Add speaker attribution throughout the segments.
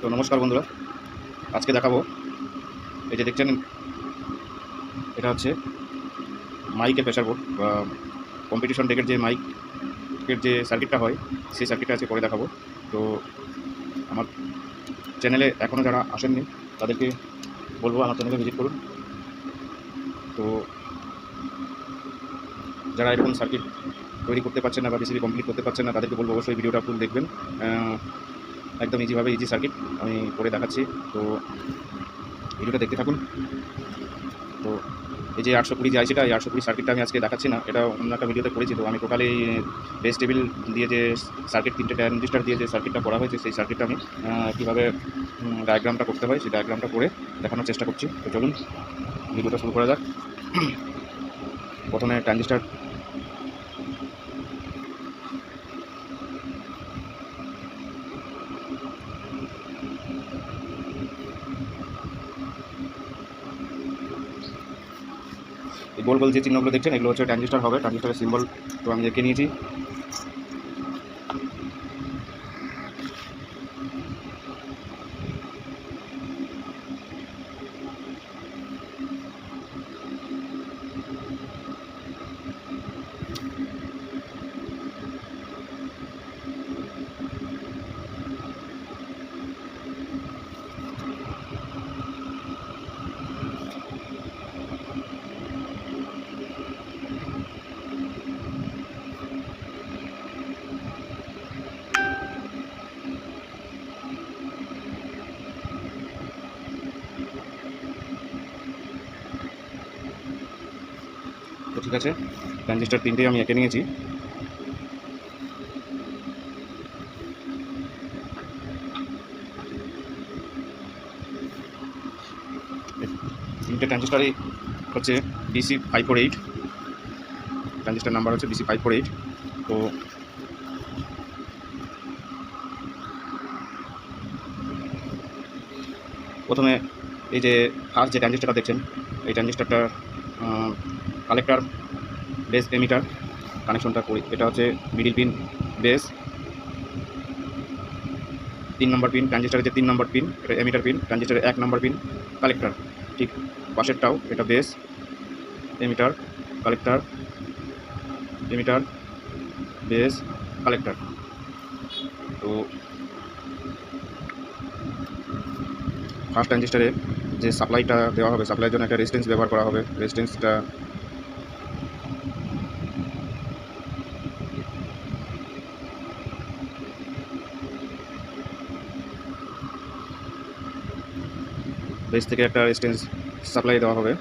Speaker 1: তো নমস্কার বন্ধুরা। আজকে দেখাবো। এই যে দেখছেন, এটা হচ্ছে মাইকের প্রেশার বোর্ড বা কম্পিটিশন ডেকের যে মাইকের যে সার্কিটটা হয়, সেই সার্কিটটা আজকে করে দেখাবো। তো আমার চ্যানেলে এখনও যারা আসেননি, তাদেরকে বলব আমার চ্যানেলে ভিজিট করুন। তো যারা এরকম সার্কিট তৈরি করতে পারছেন না বা বিসিবি কমপ্লিট করতে পারছেন না, তাদেরকে বলব অবশ্যই ভিডিওটা ফুল দেখবেন। একদম ইজিভাবে ইজি সার্কিট আমি করে দেখাচ্ছি। তো ভিডিওটা দেখতে থাকুন। তো এই যে আটশো কুড়ি যে আইসিটা এই আটশো কুড়ি সার্কিটটা আমি আজকে দেখাচ্ছি না, এটা অন্য একটা ভিডিওতে করেছি। তো আমি টোটালি বেস টেবিল দিয়ে যে সার্কিট তিনটে ট্রানজিস্টার দিয়ে যে সার্কিটটা করা হয়েছে, সেই সার্কিটটা আমি কীভাবে ডায়াগ্রামটা করতে হয়, সেই ডায়াগ্রামটা করে দেখানোর চেষ্টা করছি। তো চলুন, ভিডিওটা শুরু করা যাক। প্রথমে ট্রানজিস্টার গোল যে চিহ্নগুলো দেখছেন এগুলো হচ্ছে ট্রানজিস্টার হবে। ট্রানজিস্টারের সিম্বল তো আমি দেখে নিয়েছি। ঠিক আছে? ট্রানজিস্টার তিনটেই আমি এঁকে নিয়েছি। তিনটে ট্রানজিস্টারই হচ্ছে DC five four eight transistor number হচ্ছে ডিসি ফাইভ ফোর এইট তো প্রথমে এই যে ফার্স্ট যে ট্রানজিস্টারটা দেখছেন, এই ট্রানজিস্টারটা কালেক্টর বেস এমিটার কানেকশনটা করি। এটা হচ্ছে মিডিল পিন বেস তিন নম্বর পিন ট্রানজিস্টারের যে তিন নম্বর পিন এটা এমিটার পিন ট্রানজিস্টারের এক নম্বর পিন কালেক্টর ঠিক পাশেরটাও, এটা base emitter collector emitter base collector তো ফার্স্ট ট্রানজিস্টারে যে সাপ্লাইটা দেওয়া হবে সাপ্লাইয়ের জন্য একটা রেজিস্ট্যান্স ব্যবহার করা হবে। রেজিস্ট্যান্সটা বেস থেকে একটা রেজিস্ট্যান্স সাপ্লাই দেওয়া হবে।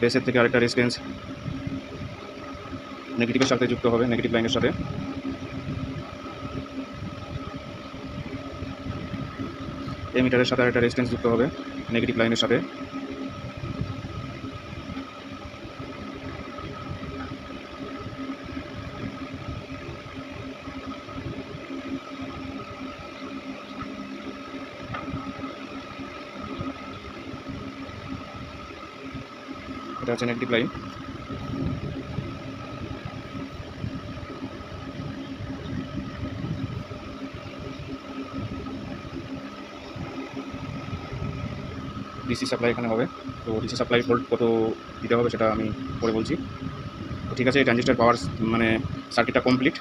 Speaker 1: বেসের থেকে আরেকটা রেজিস্ট্যান্স নেগেটিভের সাথে যুক্ত হবে নেগেটিভ লাইনের সাথে। এমিটারের সাথে আরেকটা রেজিস্ট্যান্স যুক্ত হবে নেগেটিভ লাইনের সাথে। নেগেটিভ লাইন ডিসি সাপ্লাই এখানে হবে। তো ডিসি সাপ্লাই ভোল্ট কত দিতে হবে সেটা আমি পরে বলছি। তো ঠিক আছে ট্রানজিস্টার পাওয়ার মানে সার্কিটটা কমপ্লিট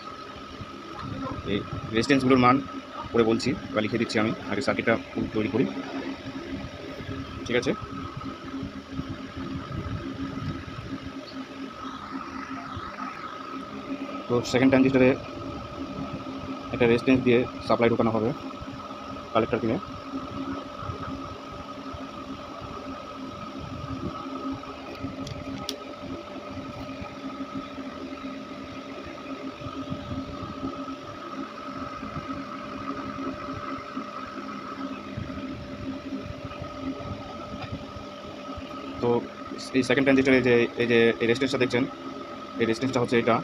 Speaker 1: এই রেজিস্ট্যান্সগুলোর মান পরে বলছি বা লিখে দিচ্ছি আমি, আগে সার্কিটটা তৈরি করি। ঠিক আছে? তো সেকেন্ড ট্রানজিস্টারে একটা রেজিস্ট্যান্স দিয়ে সাপ্লাই ঢোকানো হবে কালেক্টর কিনে। তো এই সেকেন্ড ট্রানজিস্টারে যে, এই যে, এই রেজিস্ট্যান্সটা দেখছেন, এই রেজিস্ট্যান্সটা হচ্ছে এটা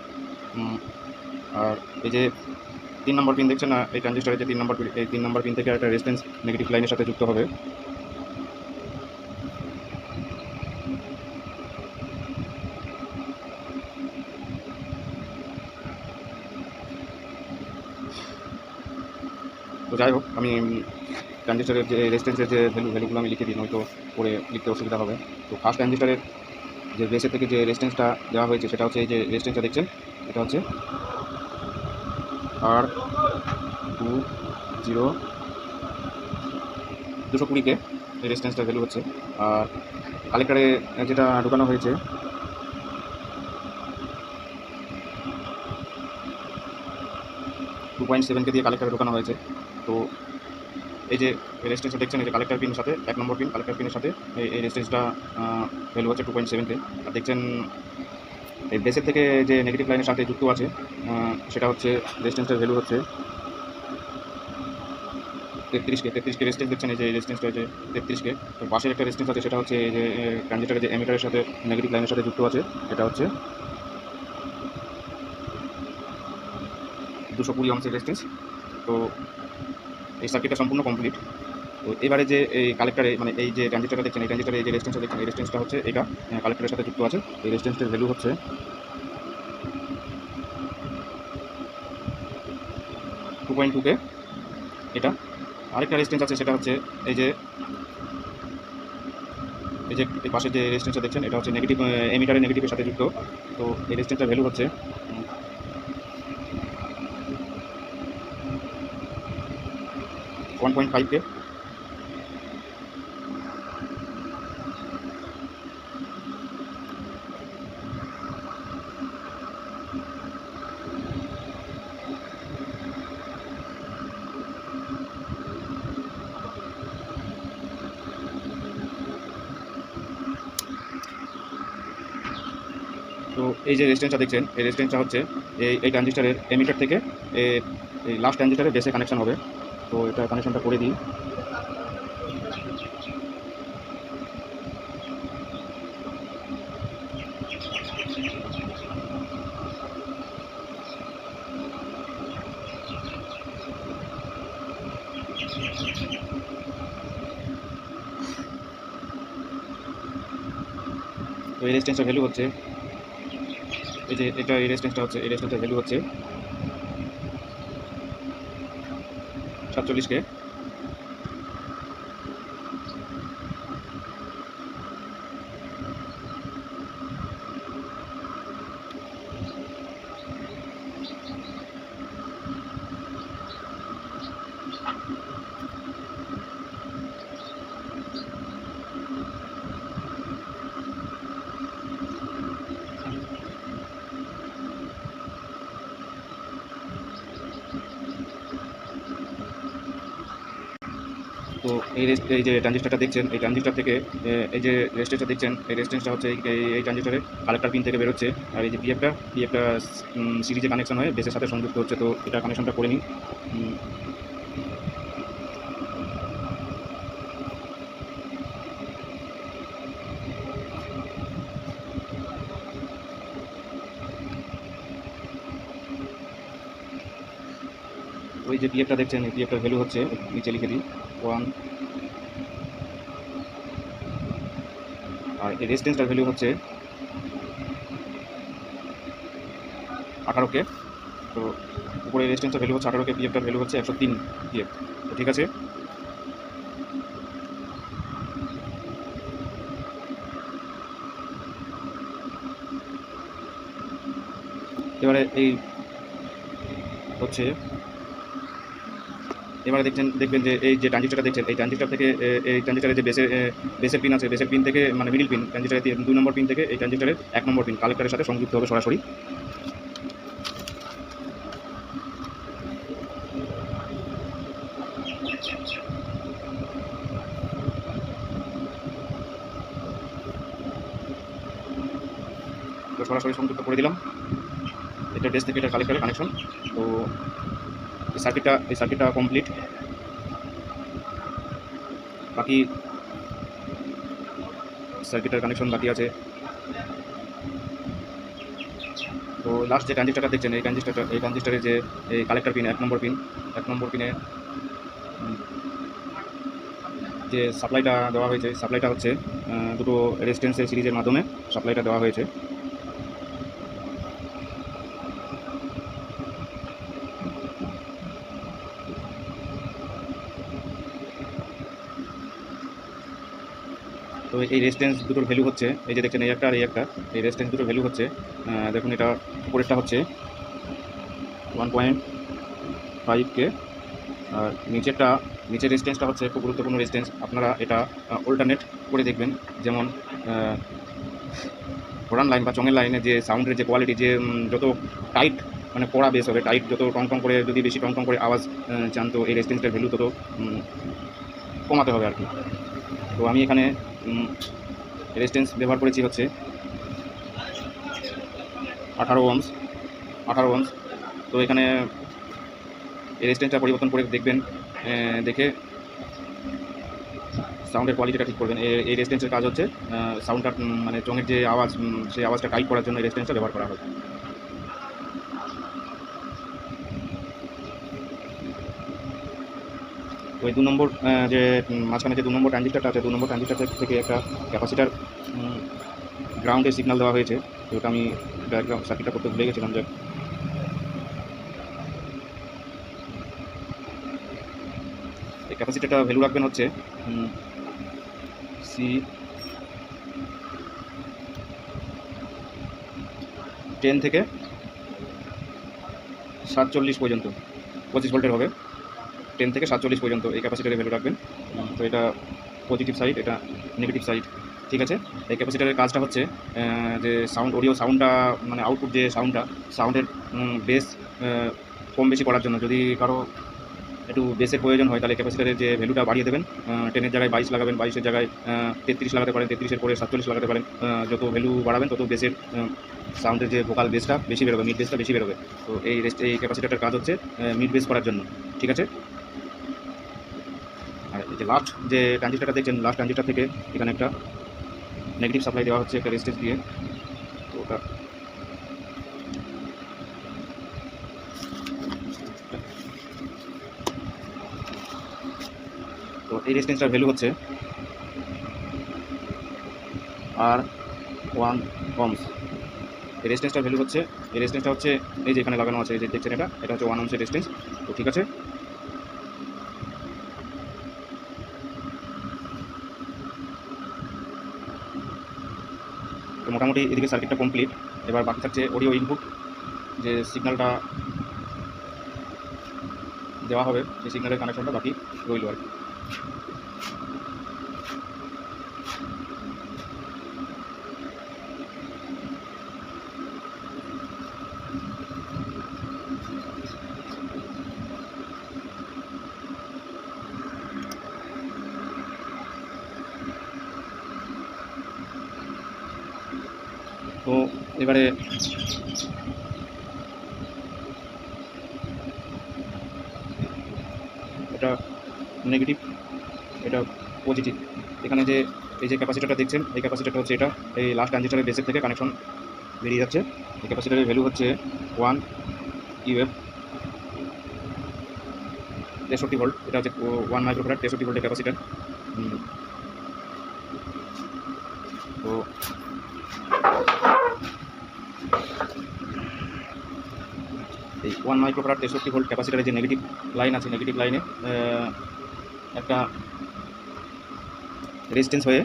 Speaker 1: আর এই যে তিন নম্বর পিন দেখছেন না এই ট্রানজিস্টারের যে তিন নম্বর এই তিন নম্বর পিন থেকে একটা রেসিস্টেন্স নেগেটিভ লাইনের সাথে যুক্ত হবে। তো যাই হোক, আমি ট্রানজিস্টারের যে রেসিস্টেন্সের যে ভ্যালু ভ্যালুগুলো আমি লিখে দিই, নয়তো পরে লিখতে অসুবিধা হবে। তো ফার্স্ট ট্রানজিস্টারের যে বেসের থেকে যে রেসিস্টেন্সটা দেওয়া হয়েছে, সেটা হচ্ছে এই যে রেসিস্টেন্সটা দেখছেন? এটা হচ্ছে আর টু জিরো দুশো কুড়িকে এই রেজিস্ট্যান্সটার ভ্যালু হচ্ছে। আর কালেক্টারে যেটা ঢোকানো হয়েছে টু পয়েন্ট সেভেনকে দিয়ে কালেক্টারে ঢোকানো হয়েছে। তো এই যে রেজিস্ট্যান্সটা দেখছেন, এই যে কালেক্টার পিনের সাথে, এক নম্বর পিন কালেক্টার পিনের সাথে এই রেজিস্ট্যান্সটা ভ্যালু হচ্ছে টু পয়েন্ট সেভেনকে আর দেখছেন এই বেসের থেকে যে নেগেটিভ লাইনের সাথে যুক্ত আছে সেটা হচ্ছে রেজিস্ট্যান্সটার ভ্যালু হচ্ছে তেত্রিশকে তেত্রিশকে রেজিস্ট্যান্স দেখছেন এই যে রেজিস্ট্যান্সটা যে তেত্রিশকে তো পাশের একটা রেজিস্ট্যান্স আছে, সেটা হচ্ছে এই যে ট্রানজিস্টারের যে এমিটারের সাথে নেগেটিভ লাইনের সাথে যুক্ত আছে, এটা হচ্ছে দুশো কুড়ি অংশের রেজিস্ট্যান্স তো এই সার্কিটটা সম্পূর্ণ কমপ্লিট তো এবারে যে এই কালেক্টারে মানে এই যে ট্রানজিস্টারটা দেখছেন, এই ট্রানজিস্টারে এই যে রেজিস্ট্যান্সটা দেখছেন, এই রেজিস্ট্যান্সটা হচ্ছে এটা কালেক্টারের সাথে যুক্ত আছে। এই রেজিস্ট্যান্সটার ভ্যালু হচ্ছে টু পয়েন্ট টুকে এটা আরেকটা রেজিস্ট্যান্স আছে, সেটা হচ্ছে এই যে এই যে পাশে যে রেজিস্ট্যান্সটা দেখছেন, এটা হচ্ছে নেগেটিভ এমিটারের নেগেটিভের সাথে যুক্ত। তো এই রেজিস্ট্যান্সটার ভ্যালু হচ্ছে ওয়ান পয়েন্ট ফাইভকে তো এই যে রেজিস্ট্যান্সটা দেখছেন, এই রেজিস্ট্যান্সটা হচ্ছে এই এই ট্রানজিস্টারের এমিটার থেকে এই লাস্ট ট্রানজিস্টারের বেসে কানেকশন হবে। তো এটা কানেকশনটা করে দিই। তো এই রেজিস্ট্যান্সটার ভ্যালু হচ্ছে এই যে এটা এই রেজিস্ট্যান্সটা হচ্ছে এই রেজিস্ট্যান্সটার ভ্যালু হচ্ছে সাতচল্লিশকে তো এই এই যে ট্রানজিস্টারটা দেখছেন, এই ট্রানজিস্টার থেকে এই যে রেজিস্ট্যান্সটা দেখছেন, এই রেজিস্ট্যান্সটা হচ্ছে এই ট্রানজিস্টারে কালেক্টার পিন থেকে বেরোচ্ছে। আর এই যে পিএফটা পিএফটা সিরিজে কানেকশন হয়ে বেসের সাথে সংযুক্ত হচ্ছে, তো এটা কানেকশনটা করে নিই ওই যে পিএফটা দেখছেন, এই পিএফটার ভ্যালু হচ্ছে, নিচে লিখে দিই। ওয়ান আর এই রেজিস্ট্যান্সটার ভ্যালু হচ্ছে আঠারোকে। তো উপরে রেজিস্ট্যান্সটার ভ্যালু হচ্ছে আঠারোকে পিএফটার ভ্যালু হচ্ছে একশো তিন পিএফ তো ঠিক আছে? এবারে এই হচ্ছে এবারে দেখছেন, দেখবেন যে এই যে ট্রানজিস্টারটা দেখছেন, এই ট্রানজিস্টার থেকে এই ট্রানজিস্টারের যে বেসের বেসের পিন আছে, বেসের পিন থেকে মানে মিডিল পিন ট্রানজিস্টারের দুই নম্বর পিন থেকে, এই ট্রানজিস্টারের এক নম্বর পিন কালেক্টরের সাথে সংযুক্ত হবে সরাসরি। তো সরাসরি সংযুক্ত করে দিলাম। এটা বেস থেকে এটা কালেক্টরের কানেকশন তো এই সার্কিটটা এই সার্কিটটা কমপ্লিট বাকি সার্কিটের কানেকশন বাকি আছে। তো লাস্ট যে ট্রানজিস্টারটা দেখছেন, এই ট্রানজিস্টারটা এই ট্রানজিস্টারের যে, এই কালেক্টর পিন এক নম্বর পিন এক নম্বর পিনে যে সাপ্লাইটা দেওয়া হয়েছে সাপ্লাইটা হচ্ছে দুটো রেজিস্ট্যান্সের সিরিজের মাধ্যমে সাপ্লাইটা দেওয়া হয়েছে। এই রেজিস্ট্যান্স দুটোর ভ্যালু হচ্ছে, এই যে দেখছেন এই একটা আর এই একটা, এই রেজিস্ট্যান্স দুটোর ভ্যালু হচ্ছে দেখুন এটা উপরেরটা হচ্ছে ওয়ান পয়েন্ট ফাইভ কে আর নিচেরটা, নিচের রেজিস্ট্যান্সটা হচ্ছে খুব গুরুত্বপূর্ণ রেজিস্ট্যান্স আপনারা এটা অল্টারনেট করে দেখবেন, যেমন ফোরান লাইন বা চঙের লাইনে যে সাউন্ডের যে কোয়ালিটি যে যত টাইট মানে পড়া বেশ হবে টাইট যত টং করে, যদি বেশি টং করে আওয়াজ চান তো এই রেজিস্ট্যান্সটার ভ্যালু তত কমাতে হবে আর কি। তো আমি এখানে রেজিস্ট্যান্স ব্যবহার করেছি হচ্ছে আঠারো ওমস আঠারো ওমস তো এখানে এই রেজিস্ট্যান্সটা পরিবর্তন করে দেখবেন দেখে সাউন্ডের কোয়ালিটিটা ঠিক করবেন। এই- রেজিস্ট্যান্সের কাজ হচ্ছে সাউন্ডটা মানে চঙের যে আওয়াজ সেই আওয়াজটা টাইট করার জন্য এই রেজিস্ট্যান্সটা ব্যবহার করা হয়। এই দু নম্বর যে মাঝখানে যে দু নম্বর ট্রানজিস্টারটা আছে, দু নম্বর ট্রানজিস্টার থেকে একটা ক্যাপাসিটার গ্রাউন্ডে সিগন্যাল দেওয়া হয়েছে। ওটা আমি ডায়াগ্রাম সার্কিটটা করতে ভুলে গেছিলাম যে এই ক্যাপাসিটিটা ভ্যালু রাখবেন হচ্ছে সি টেন থেকে সাতচল্লিশ পর্যন্ত, পঁচিশ ভোল্টের হবে। টেন থেকে সাতচল্লিশ পর্যন্ত এই ক্যাপাসিটারের ভ্যালু রাখবেন। তো এটা পজিটিভ সাইড এটা নেগেটিভ সাইড ঠিক আছে? এই ক্যাপাসিটারের কাজটা হচ্ছে যে সাউন্ড অডিও সাউন্ডটা মানে আউটপুট যে সাউন্ডটা সাউন্ডের বেস কম বেশি করার জন্য যদি কারও একটু বেসের প্রয়োজন হয়, তাহলে ক্যাপাসিটারের যে ভ্যালুটা বাড়িয়ে দেবেন। টেনের জায়গায় বাইশ লাগাবেন বাইশের জায়গায় তেত্রিশ লাগাতে পারেন, তেত্রিশের পরে সাতচল্লিশ লাগাতে পারেন যত ভ্যালু বাড়াবেন, তত বেসের সাউন্ডের যে ভোকাল বেসটা বেশি বেরোবে মিড বেসটা বেশি বেরোবে। তো এই রেস্ট এই ক্যাপাসিটারটার কাজ হচ্ছে মিড বেস করার জন্য, ঠিক আছে? যে লাস্ট যে ট্রানজিস্টারটা দেখছেন লাস্ট ট্রানজিস্টার থেকে এখানে একটা নেগেটিভ সাপ্লাই দেওয়া হচ্ছে, একটা রেজিস্টেন্স দিয়ে। তো ওটা তো এই রেজিস্টেন্সটার ভ্যালু হচ্ছে আর ওয়ান ওমস এই রেজিস্টেন্সটার ভ্যালু হচ্ছে, এই রেজিস্টেন্সটা হচ্ছে এই যে এখানে লাগানো আছে, এই যে দেখছেন এটা এটা হচ্ছে ওয়ান ওমসের রেজিস্টেন্স তো ঠিক আছে মোটামুটি এদিকে সার্কিটটা কমপ্লিট এবার বাকি থাকছে অডিও ইনপুট যে সিগন্যালটা দেওয়া হবে, সেই সিগনালের কানেকশনটা বাকি রইল আর কি। তো এবারে এটা নেগেটিভ এটা পজিটিভ এখানে যে, এই যে ক্যাপাসিটারটা দেখছেন, এই ক্যাপাসিটারটা হচ্ছে এটা। এই লাস্ট ট্রানজিস্টারের বেসের থেকে কানেকশন বেরিয়ে যাচ্ছে। এই ক্যাপাসিটারের ভ্যালু হচ্ছে ওয়ান ইউএফ তেষট্টি ভোল্ট এটা হচ্ছে ওয়ান মাইক্রোফ্যারাড তেষট্টি ভোল্টের ক্যাপাসিটার ওয়ান মাইক্রোফ্যারাড তেষট্টি ভোল্ট ক্যাপাসিটারের যে নেগেটিভ লাইন আছে নেগেটিভ লাইনে একটা রেজিস্ট্যান্স হয়ে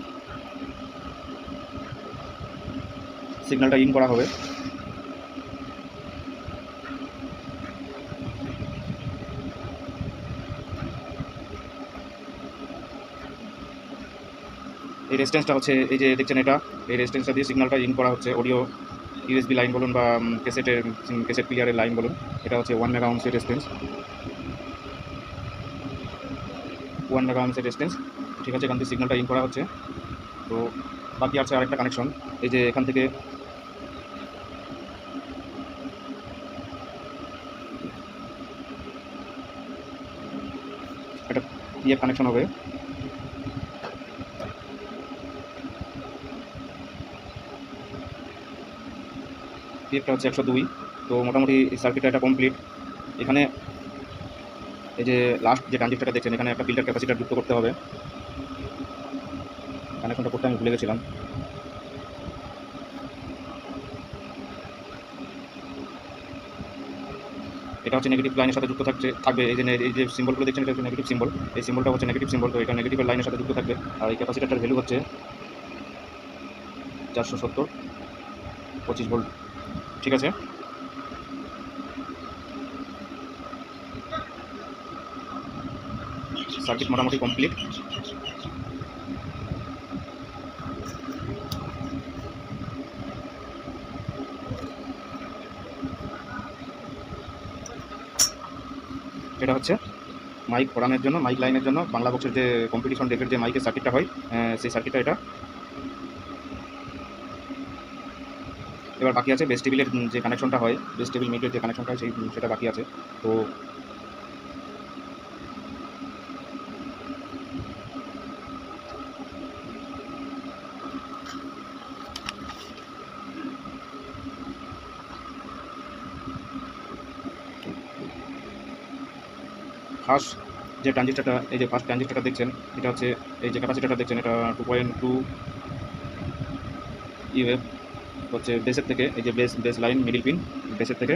Speaker 1: সিগন্যালটা ইন করা হবে। এই রেজিস্ট্যান্সটা হচ্ছে, এই যে দেখছেন এটা, এই রেজিস্ট্যান্সটা দিয়ে সিগন্যালটা ইন করা হচ্ছে অডিও ইউএসবি লাইন বলুন বা ক্যাসেটের ক্যাসেট প্লেয়ারের লাইন বলুন, এটা হচ্ছে ওয়ান মেগা ওমসের রেজিস্ট্যান্স ওয়ান মেগা ওমসের রেজিস্ট্যান্স ঠিক আছে, এখান থেকে সিগন্যালটা ইন করা হচ্ছে। তো, বাকি আছে আরেকটা কানেকশন এই যে এখান থেকে একটা ইয়ে কানেকশন হবে। পিএফটা হচ্ছে একশো দুই। তো মোটামুটি এই সার্কিটটা এটা কমপ্লিট এখানে এই যে লাস্ট যে ট্রানজিস্টারটা দেখছেন, এখানে একটা ফিল্টার ক্যাপাসিটার যুক্ত করতে হবে। কানেকশনটা করতে আমি ভুলে গেছিলাম। এটা হচ্ছে নেগেটিভ লাইনের সাথে যুক্ত থাকছে, থাকবে। এই যে এই যে সিম্বলগুলো দেখছেন, এটা হচ্ছে নেগেটিভ সিম্বল এই সিম্বলটা হচ্ছে নেগেটিভ সিম্বল তো এটা নেগেটিভ লাইনের সাথে যুক্ত থাকবে। আর এই ক্যাপাসিটারটার ভ্যালু হচ্ছে চারশো সত্তর, পঁচিশ ভোল্ট ঠিক আছে? সার্কিট মোটামুটি কমপ্লিট। এটা হচ্ছে মাইক পড়ানোর জন্য মাইক লাইনের জন্য, বাংলা বক্সের যে কম্পিটিশন ডেকের যে মাইকের সার্কিটটা হয় সেই সার্কিটটা এটা। এবার বাকি আছে বেস টেবিলের যে কানেকশনটা হয় বেস টেবিল মিটের যে কানেকশনটা হয়, সেই সেটা বাকি আছে। তো ফার্স্ট যে ট্রানজিস্টারটা এই যে ফার্স্ট ট্রানজিস্টারটা দেখছেন, এটা হচ্ছে, এই যে ক্যাপাসিটারটা দেখছেন, এটা টু পয়েন্ট টু ইউএফ হচ্ছে বেসের থেকে এই যে base base line middle pin বেসের থেকে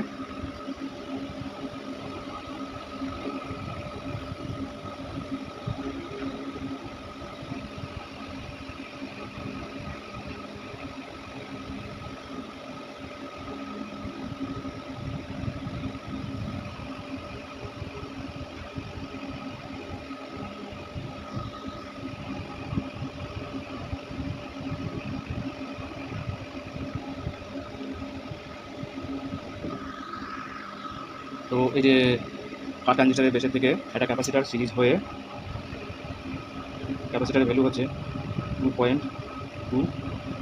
Speaker 1: তো এই যে ফার্স্ট ট্রানজিস্টারের বেসের থেকে একটা ক্যাপাসিটার সিরিজ হয়ে ক্যাপাসিটারের ভ্যালু হচ্ছে two point two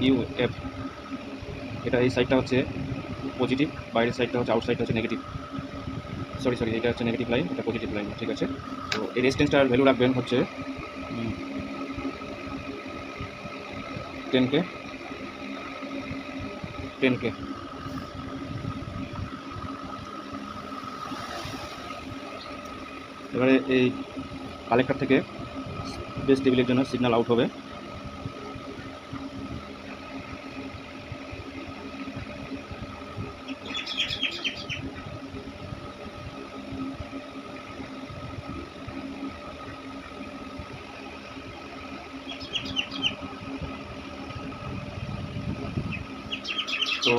Speaker 1: u F এটা এই সাইডটা হচ্ছে পজিটিভ বাইরের সাইডটা হচ্ছে আউট সাইডটা হচ্ছে নেগেটিভ সরি সরি এটা হচ্ছে নেগেটিভ লাইন এটা পজিটিভ লাইন ঠিক আছে? তো এই রেজিস্ট্যান্সটার ভ্যালু রাখবেন হচ্ছে টেন কে টেন কে এবারে এই কালেক্টর থেকে বেস টেবিলের জন্য সিগন্যাল আউট হবে তো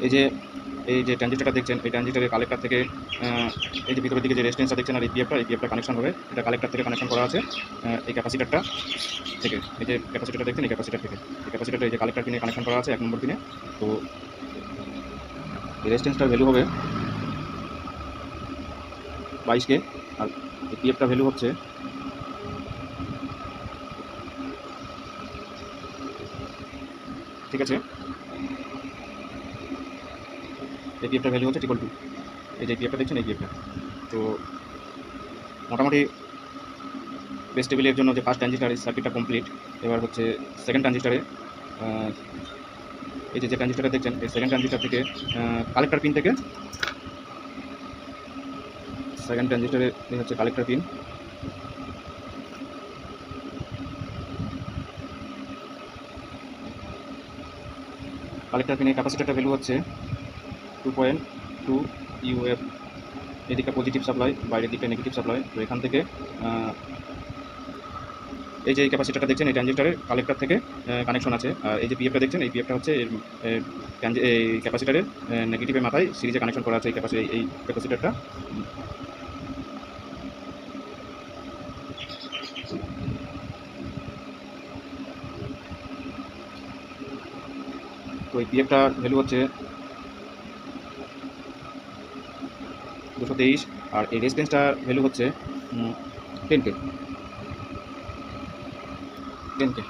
Speaker 1: এই যে এই যে ট্রানজিস্টারটা দেখছেন, এই ট্রানজিস্টারের কালেক্টর থেকে এই যে ভিতরের দিকে যে রেজিস্ট্যান্সটা দেখছেন, আর এই পিএফটা এই পিএফটা কানেকশন হবে। এটা কালেক্টর থেকে কানেকশন করা আছে এই ক্যাপাসিটারটা থেকে। এই যে ক্যাপাসিটারটা দেখছেন, এই ক্যাপাসিটার থেকে। এই ক্যাপাসিটারটা এই যে কালেক্টর পিনে কানেকশন করা আছে এক নম্বর পিনে তো এই রেজিস্ট্যান্সটার ভ্যালু হবে বাইশকে আর এই পিএফটা ভ্যালু হচ্ছে ঠিক আছে? এই পিএফটার ভ্যালু হচ্ছে ট্রিপল টু এই যে পিএফটা দেখছেন, এই পিএফটা তো মোটামুটি বেস টেবিলের জন্য যে ফার্স্ট ট্রানজিস্টার সার্কিটটা কমপ্লিট এবার হচ্ছে সেকেন্ড ট্রানজিস্টারে এই যে যে ট্রানজিস্টারটা দেখছেন, এই সেকেন্ড ট্রানজিস্টার থেকে কালেক্টার পিন থেকে সেকেন্ড ট্রানজিস্টারে হচ্ছে কালেক্টর পিন কালেক্টর পিনের ক্যাপাসিটারটা ভ্যালু হচ্ছে টু পয়েন্ট টু ইউএফ এদিকে পজিটিভ সাপ্লাই বাইরের দিকটা নেগেটিভ সাপ্লাই তো এখান থেকে এই যে ক্যাপাসিটারটা দেখছেন, এই ট্রানজিস্টারের কালেক্টার থেকে কানেকশন আছে। আর এই যে পিএফটা দেখছেন, এই পিএফটা হচ্ছে এই ক্যাপাসিটারের নেগেটিভের মাথায় সিরিজে কানেকশন করা আছে এই ক্যাপাসি এই ক্যাপাসিটারটা তো এই পিএফটা ভ্যালু হচ্ছে দুশো তেইশ, আর এই রেজিস্ট্যান্সটার ভ্যালু হচ্ছে টেন কে টেন কে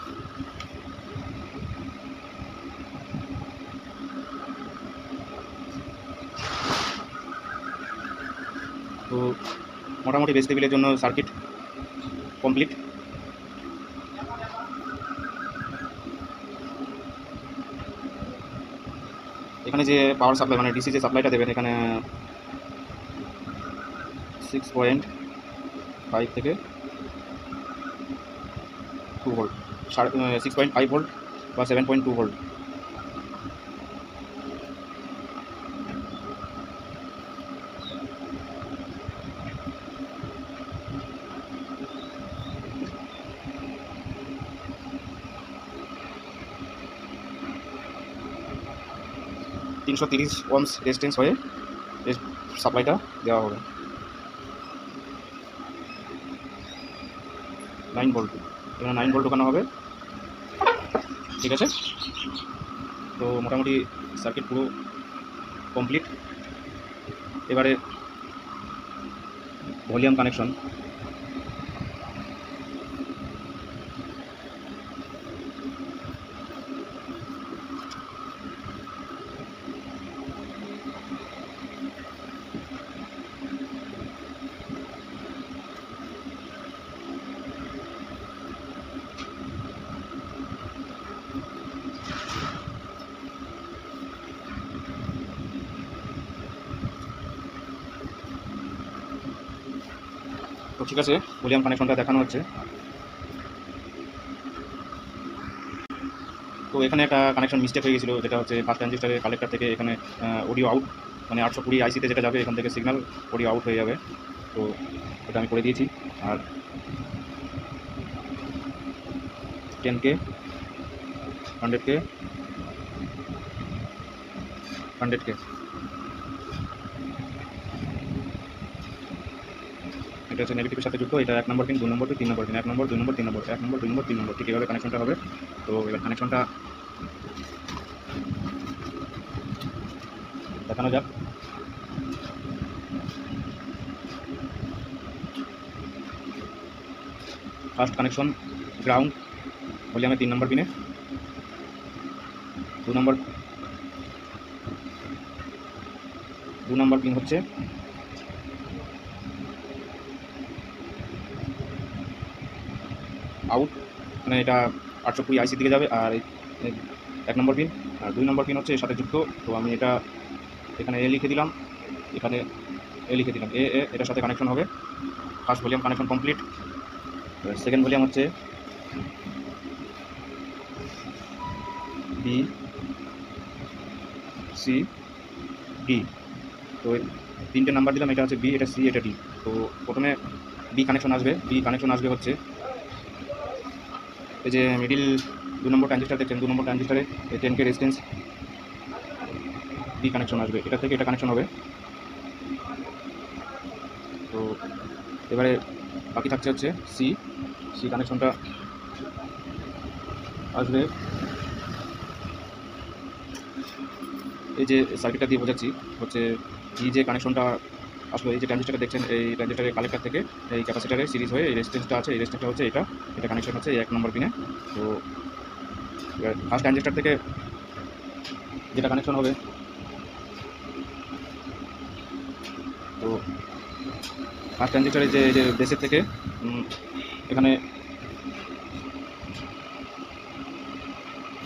Speaker 1: তো মোটামুটি বেস টেবিলের জন্য সার্কিট কমপ্লিট এখানে যে পাওয়ার সাপ্লাই মানে ডিসি যে সাপ্লাইটা দেবেন, এখানে সিক্স পয়েন্ট ফাইভ থেকে টু ভোল্ট সাড়ে সিক্স পয়েন্ট ফাইভ ভোল্ট বা সেভেন পয়েন্ট টু ভোল্ট তিনশো তিরিশ ওমস রেজিস্ট্যান্স হয়ে সাপ্লাইটা দেওয়া হবে। নাইন বোল্ট এখানে নাইন বোল্ট ঢোকানো হবে। ঠিক আছে? তো মোটামুটি সার্কিট পুরো কমপ্লিট এবারে ভলিউম কানেকশন ঠিক আছে ভলিউম কানেকশনটা দেখানো হচ্ছে। তো এখানে একটা কানেকশন মিস্টেক হয়ে গেছিল, যেটা হচ্ছে ফার্স্ট ট্রানজিস্টারের কালেক্টর থেকে এখানে অডিও আউট মানে আটশো কুড়ি আইসিতে যেটা যাবে, এখান থেকে সিগন্যাল অডিও আউট হয়ে যাবে। তো এটা আমি করে দিয়েছি, আর ten K hundred K hundred K এটা হচ্ছে নেগেটিভের সাথে যুক্ত, এটা এক নম্বর পিন দু নম্বর পিন তিন নম্বর পিন এক নম্বর দুই নম্বর, তিন নম্বর, এক নম্বর দুই নম্বর, তিন নম্বর, ঠিক এভাবে কানেকশনটা হবে। তো এবার কানেকশনটা দেখানো যাক। ফার্স্ট কানেকশন গ্রাউন্ড ভলিউমে তিন নম্বর পিনে দু নম্বর দু নম্বর পিন হচ্ছে আউট মানে এটা আটশো কুড়ি আইসি দিকে যাবে আর এক নম্বর পিন আর দুই নম্বর পিন হচ্ছে এর সাথে যুক্ত। তো আমি এটা এখানে এ লিখে দিলাম, এখানে এ লিখে দিলাম। এ এ এটার সাথে কানেকশন হবে। First volume connection complete second volume হচ্ছে বি সি ডি তো তিনটে নাম্বার দিলাম, এটা হচ্ছে বি এটা সি এটা ডি তো প্রথমে বি কানেকশন আসবে। বি কানেকশন আসবে হচ্ছে এই যে মিডিল দু নম্বর ট্রানজিস্টার দেখছেন, দু নম্বর ট্রানজিস্টারে এই ten K resistance B connection আসবে। এটা থেকে এটা কানেকশন হবে। তো এবারে বাকি থাকছে হচ্ছে সি সি কানেকশনটা আসবে। এই যে সার্কিটটা দিয়ে বোঝাচ্ছি, হচ্ছে এই যে কানেকশনটা আসলে এই যে ট্রানজিস্টারটা দেখছেন, এই ট্রানজিস্টারের কালেক্টর থেকে এই ক্যাপাসিটারে সিরিজ হয়ে, এই রেজিস্ট্যান্সটা আছে, এই রেজিস্ট্যান্সটা হচ্ছে এটা এটা কানেকশন হচ্ছে এক নম্বর পিনে তো ফার্স্ট ট্রানজিস্টার থেকে যেটা কানেকশন হবে, তো ফার্স্ট ট্রানজিস্টারের যে যে বেসের থেকে এখানে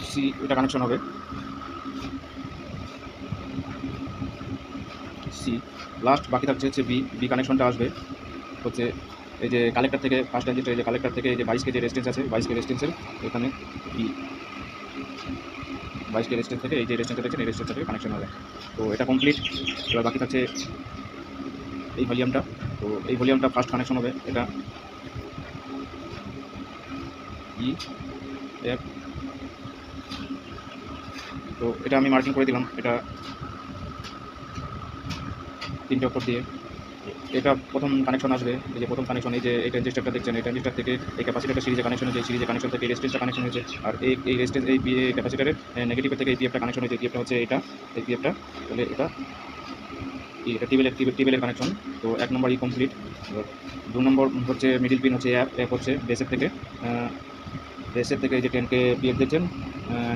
Speaker 1: সি এটা কানেকশন হবে সি লাস্ট বাকি থাকছে হচ্ছে বি বি কানেকশনটা আসবে। হচ্ছে এই যে কালেক্টর থেকে ফার্স্ট ট্রানজিস্টার এই যে কালেক্টর থেকে এই যে বাইশ কেজি রেজিস্টেন্স আছে, বাইশ কে রেজিস্টেন্সের এখানে বি বাইশ কে রেজিস্টেন্স থেকে এই যে রেজিস্টেন্সটা দেখছেন, এই রেজিস্টেন্স থেকে কানেকশন হবে। তো এটা কমপ্লিট এবার বাকি থাকছে এই ভলিউমটা তো এই ভলিউমটা ফার্স্ট কানেকশন হবে, এটা ই এফ তো এটা আমি মার্কিং করে দিলাম, এটা তিনটে অক্ষর দিয়ে। এটা প্রথম কানেকশন আসবে, এই যে প্রথম কানেকশন এই যে এই ট্রানজিস্টারটা দেখছেন, এই ট্রানজিস্টার থেকে এই ক্যাপাসিটারটা সিরিজে কানেকশন হয়েছে সিরিজে কানেকশন থেকে এই রেজিস্টেন্সটা কানেকশন হয়েছে। আর এই এই রেজিস্টেন্স এই ক্যাপাসিটারের নেগেটিভের থেকে এই পিএফটা কানেকশন হয়েছে পিএফটা হচ্ছে এটা, এই পিএফটা তাহলে এটা এটা টিবেলের টিবেলের কানেকশন তো এক নম্বর ই কমপ্লিট দু নম্বর হচ্ছে মিডিল পিন হচ্ছে অ্যাপ অ্যাপ হচ্ছে বেসের থেকে। বেসের থেকে এই যে টেন কে পিএফ দেখছেন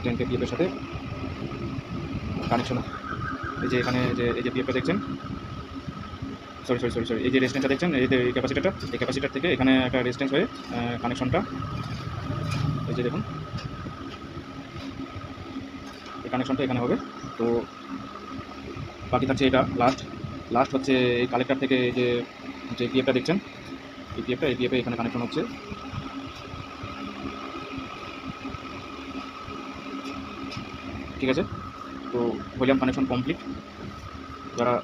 Speaker 1: টেন কে পিএফের সাথে কানেকশন এই যে এখানে যে, এই যে পিএফটা দেখছেন সরি সরি সরি সরি এই যে রেজিস্ট্যান্সটা দেখছেন, এই যে এই ক্যাপাসিটারটা এই ক্যাপাসিটার থেকে এখানে একটা রেজিস্ট্যান্স হয়ে কানেকশনটা এই যে দেখুন, এই কানেকশনটা এখানে হবে, তো বাকি থাকছে এটা লাস্ট লাস্ট হচ্ছে এই কালেক্টর থেকে এই যে যে পিএফটা দেখছেন, এই পিএফটা এই পিএফে এখানে কানেকশন হচ্ছে। ঠিক আছে? তো ভলিউম কানেকশন কমপ্লিট যারা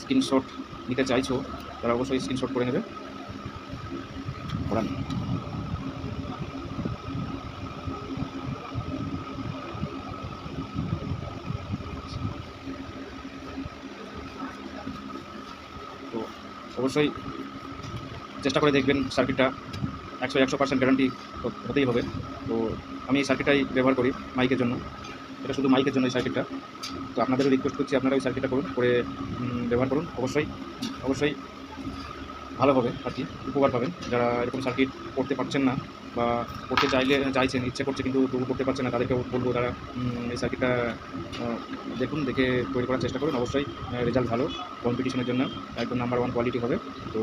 Speaker 1: স্ক্রিনশট নিতে চাইছো তারা অবশ্যই স্ক্রিনশট করে নেবে। করান। তো অবশ্যই চেষ্টা করে দেখবেন সার্কিটটা একশো একশো পার্সেন্ট গ্যারান্টি হতেই হবে। তো আমি এই সার্কিটটাই ব্যবহার করি মাইকের জন্য। এটা শুধু মাইকের জন্য এই সার্কিটটা তো আপনাদেরও রিকোয়েস্ট করছি আপনারা ওই সার্কিটটা করুন, করে ব্যবহার করুন। অবশ্যই অবশ্যই ভালো হবে আর কি, উপকার পাবেন। যারা এরকম সার্কিট করতে পারছেন না বা করতে চাইলে, চাইছেন, ইচ্ছে করছে কিন্তু তবু করতে পারছে না তাদেরকে বলব তারা এই সার্কিটটা দেখুন, দেখে তৈরি করার চেষ্টা করুন। অবশ্যই রেজাল্ট ভালো কম্পিটিশনের জন্য, একদম নাম্বার ওয়ান কোয়ালিটি হবে। তো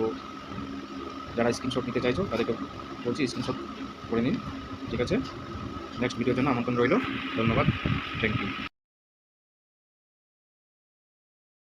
Speaker 1: যারা স্ক্রিনশট নিতে চাইছো তাদেরকে বলছি স্ক্রিনশট করে নিন। ঠিক আছে? নেক্সট ভিডিওর জন্য আমন্ত্রণ রইল। ধন্যবাদ। Thank you